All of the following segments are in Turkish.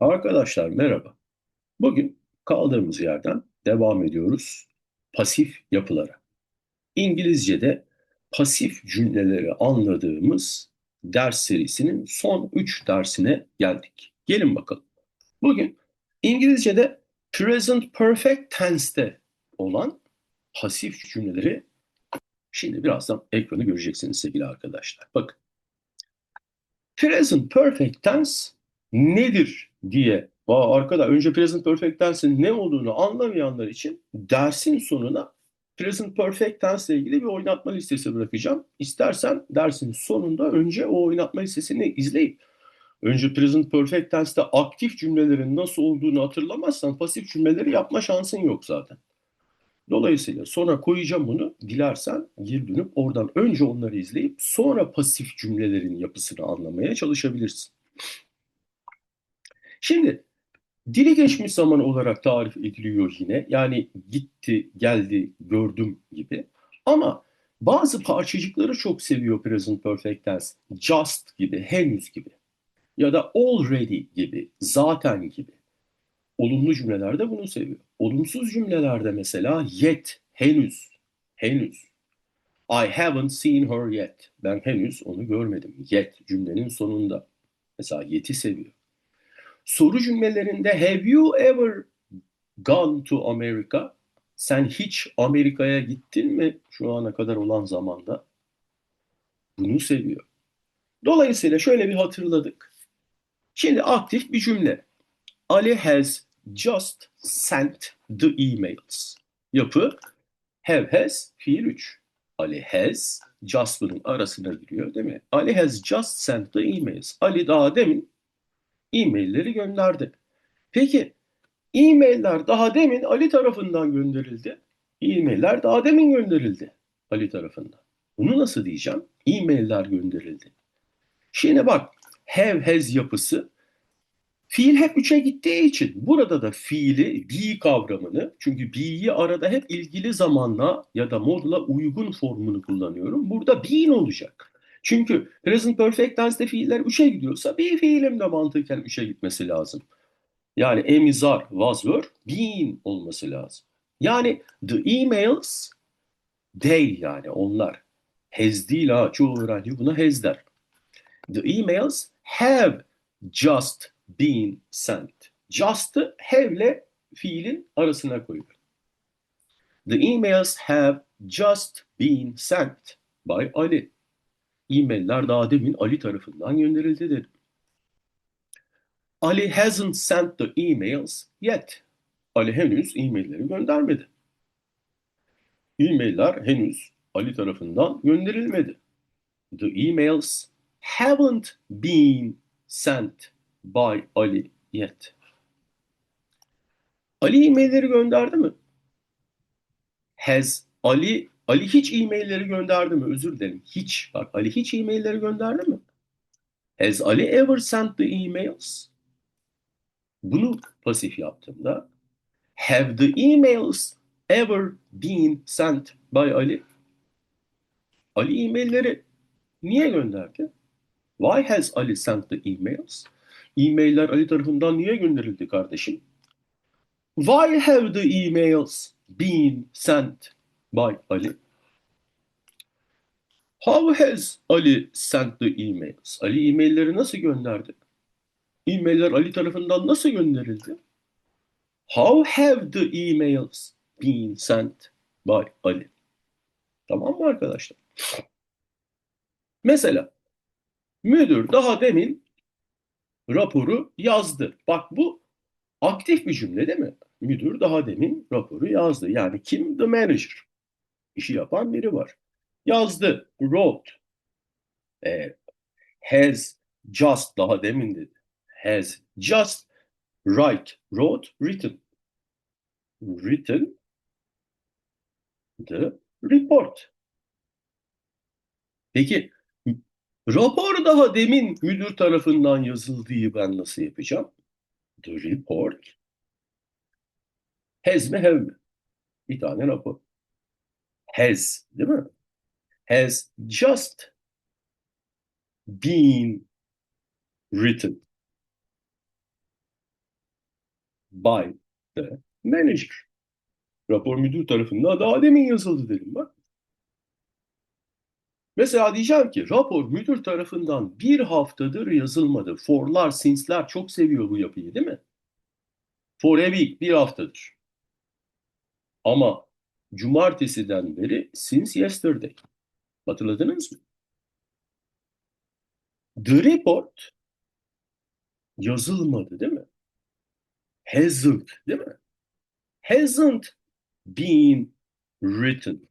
Arkadaşlar merhaba. Bugün kaldığımız yerden devam ediyoruz pasif yapılara. İngilizce'de pasif cümleleri anladığımız ders serisinin son 3 dersine geldik. Gelin bakalım. Bugün İngilizce'de present perfect tense'te olan pasif cümleleri şimdi birazdan ekranı göreceksiniz sevgili arkadaşlar. Bakın. Present perfect tense nedir diye Aa, arkada önce present perfect tense'in ne olduğunu anlamayanlar için dersin sonuna present perfect tense ile ilgili bir oynatma listesi bırakacağım. İstersen dersin sonunda önce o oynatma listesini izleyip önce present perfect tense'te aktif cümlelerin nasıl olduğunu hatırlamazsan pasif cümleleri yapma şansın yok zaten. Dolayısıyla sonra koyacağım bunu. Dilersen geri dönüp oradan önce onları izleyip sonra pasif cümlelerin yapısını anlamaya çalışabilirsin. Şimdi dili geçmiş zaman olarak tarif ediliyor yine. Yani gitti, geldi, gördüm gibi. Ama bazı parçacıkları çok seviyor present perfect tense. Just gibi, henüz gibi. Ya da already gibi, zaten gibi. Olumlu cümlelerde bunu seviyor. Olumsuz cümlelerde mesela yet, henüz, henüz. I haven't seen her yet. Ben henüz onu görmedim. Yet cümlenin sonunda. Mesela yet'i seviyor. Soru cümlelerinde have you ever gone to America? Sen hiç Amerika'ya gittin mi şu ana kadar olan zamanda? Bunu seviyor. Dolayısıyla şöyle bir hatırladık. Şimdi aktif bir cümle. Ali has just sent the emails. Yapı have has fiil 3. Ali has just bunun arasına giriyor değil mi? Ali has just sent the emails. Ali daha demin e-mailleri gönderdi. Peki e-mailler daha demin Ali tarafından gönderildi. E-mailler daha demin gönderildi Ali tarafından. Bunu nasıl diyeceğim? E-mailler gönderildi. Şimdi bak have has yapısı Fiil hep üçe gittiği için burada da fiili be kavramını çünkü be'yi arada hep ilgili zamanla ya da modla uygun formunu kullanıyorum. Burada being olacak. Çünkü present perfect tense'de fiiller üçe gidiyorsa bir fiilim de mantıken üçe gitmesi lazım. Yani emizar, was were, being olması lazım. Yani the emails they yani onlar. Has değil ha çoğu öğrenci buna has der. The emails have just been sent. Just'ı have'le fiilin arasına koyuyor. The emails have just been sent by Ali. E-mailler daha demin Ali tarafından gönderildi dedim. Ali hasn't sent the emails yet. Ali henüz e-mailleri göndermedi. E-mailler henüz Ali tarafından gönderilmedi. The emails haven't been sent by Ali yet. Ali e-mailleri gönderdi mi? Has Ali Ali hiç e-mailleri gönderdi mi? Özür dilerim. Hiç. Bak Ali hiç e-mailleri gönderdi mi? Has Ali ever sent the emails? Bunu pasif yaptığımda have the emails ever been sent by Ali? Ali e-mailleri niye gönderdi? Why has Ali sent the emails? E-mailler Ali tarafından niye gönderildi kardeşim? Why have the emails been sent by Ali? How has Ali sent the emails? Ali e-mailleri nasıl gönderdi? E-mailler Ali tarafından nasıl gönderildi? How have the emails been sent by Ali? Tamam mı arkadaşlar? Mesela müdür daha demin raporu yazdı. Bak bu aktif bir cümle değil mi? Müdür daha demin raporu yazdı. Yani kim? The manager. İşi yapan biri var. Yazdı. Wrote. E, has just daha demin dedi. Has just write. Wrote. Written. Written the report. Peki Rapor daha demin müdür tarafından yazıldığı ben nasıl yapacağım? The report has mi have mi? Bir tane rapor. Has değil mi? Has just been written. by the manager. Rapor müdür tarafından daha demin yazıldı dedim bak. Mesela diyeceğim ki rapor müdür tarafından bir haftadır yazılmadı. For'lar, since'ler çok seviyor bu yapıyı değil mi? For a week, bir haftadır. Ama cumartesiden beri since yesterday. Hatırladınız mı? The report yazılmadı değil mi? Hasn't değil mi? Hasn't been written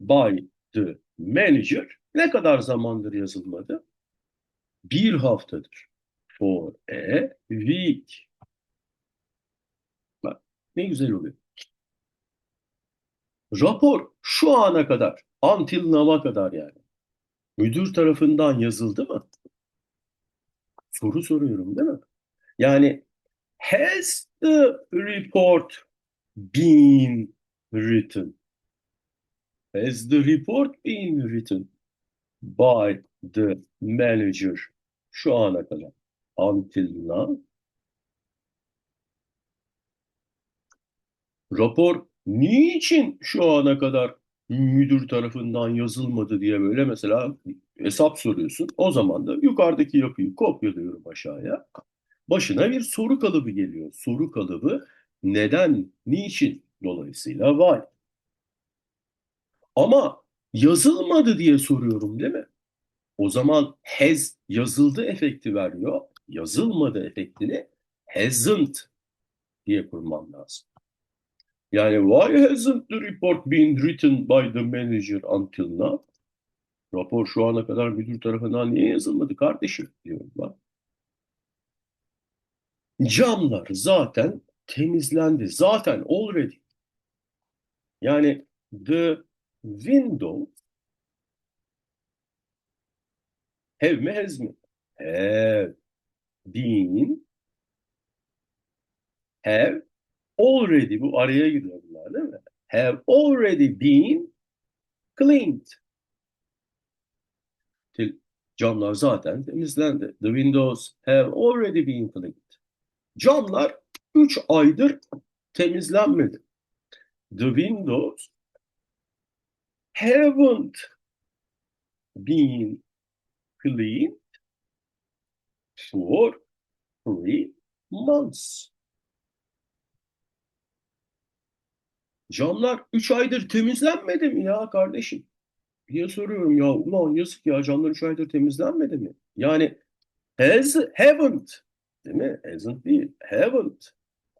by the manager ne kadar zamandır yazılmadı? Bir haftadır. For a week. Bak ne güzel oluyor. Rapor şu ana kadar, until now'a kadar yani. Müdür tarafından yazıldı mı? Soru soruyorum değil mi? Yani has the report been written? Has the report been written by the manager şu ana kadar? Until now. Rapor niçin şu ana kadar müdür tarafından yazılmadı diye böyle mesela hesap soruyorsun. O zaman da yukarıdaki yapıyı kopyalıyorum aşağıya. Başına bir soru kalıbı geliyor. Soru kalıbı neden, niçin? Dolayısıyla why. Ama yazılmadı diye soruyorum değil mi? O zaman has yazıldı efekti veriyor. Yazılmadı efektini hasn't diye kurmam lazım. Yani why hasn't the report been written by the manager until now? Rapor şu ana kadar müdür tarafından niye yazılmadı kardeşim diyorum ben. Camlar zaten temizlendi. Zaten already. Yani the window have mi has mi? Have been have already bu araya giriyor bunlar değil mi? Have already been cleaned. Camlar zaten temizlendi. The windows have already been cleaned. Camlar 3 aydır temizlenmedi. The windows haven't been cleaned for three months. Camlar 3 aydır temizlenmedi mi ya kardeşim? diye soruyorum ya. Ulan yazık ya camlar 3 aydır temizlenmedi mi? Yani has, haven't değil mi? Hasn't değil. Haven't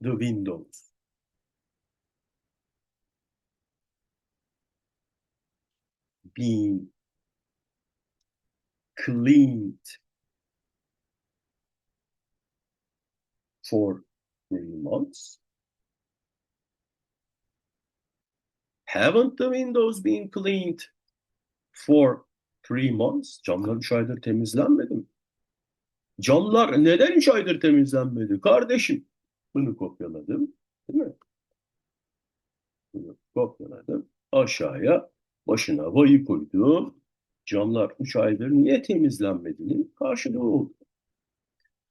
the windows. Been cleaned for three months. Haven't the windows been cleaned for three months? Camlar 3 aydır temizlenmedi mi? Camlar neden 3 aydır temizlenmedi? Kardeşim bunu kopyaladım. Değil mi? Bunu kopyaladım. Aşağıya başına vayı koydum. Camlar 3 aydır niye temizlenmediğinin karşılığı oldu.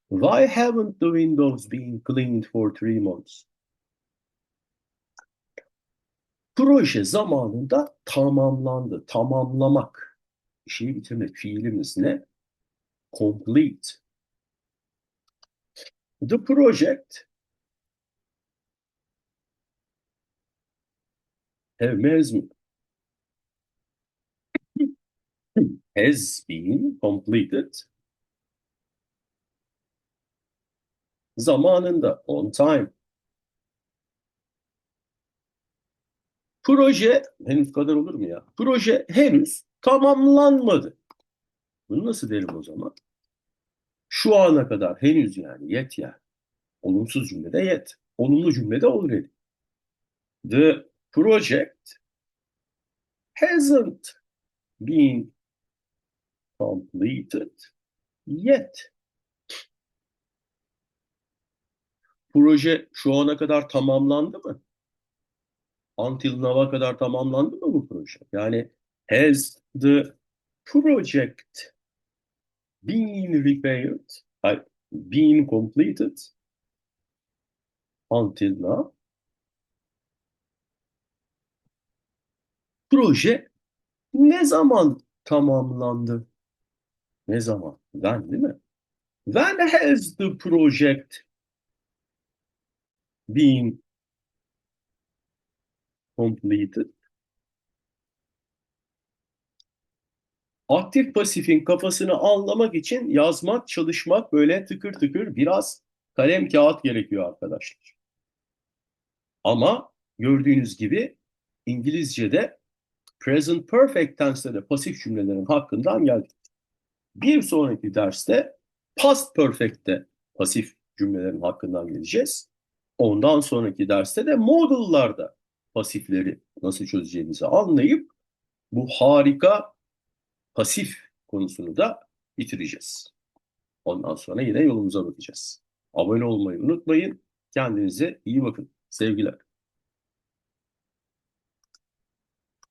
Why haven't the windows been cleaned for three months? Proje zamanında tamamlandı. Tamamlamak. İşi bitirmek. Fiilimiz ne? Complete. The project has, has been completed zamanında on time. Proje henüz kadar olur mu ya? Proje henüz tamamlanmadı. Bunu nasıl derim o zaman? Şu ana kadar henüz yani yet yani. Olumsuz cümlede yet. Olumlu cümlede already. The project hasn't been completed yet. Proje şu ana kadar tamamlandı mı? Until now'a kadar tamamlandı mı bu proje? Yani has the project been repaired, been completed until now. Proje ne zaman tamamlandı? Ne zaman? When değil mi? When has the project been completed? Aktif pasifin kafasını anlamak için yazmak, çalışmak böyle tıkır tıkır biraz kalem kağıt gerekiyor arkadaşlar. Ama gördüğünüz gibi İngilizce'de present perfect tense'de de pasif cümlelerin hakkından geldik. Bir sonraki derste past perfect'te pasif cümlelerin hakkından geleceğiz. Ondan sonraki derste de modal'larda pasifleri nasıl çözeceğimizi anlayıp bu harika pasif konusunu da bitireceğiz. Ondan sonra yine yolumuza bakacağız. Abone olmayı unutmayın. Kendinize iyi bakın. Sevgiler.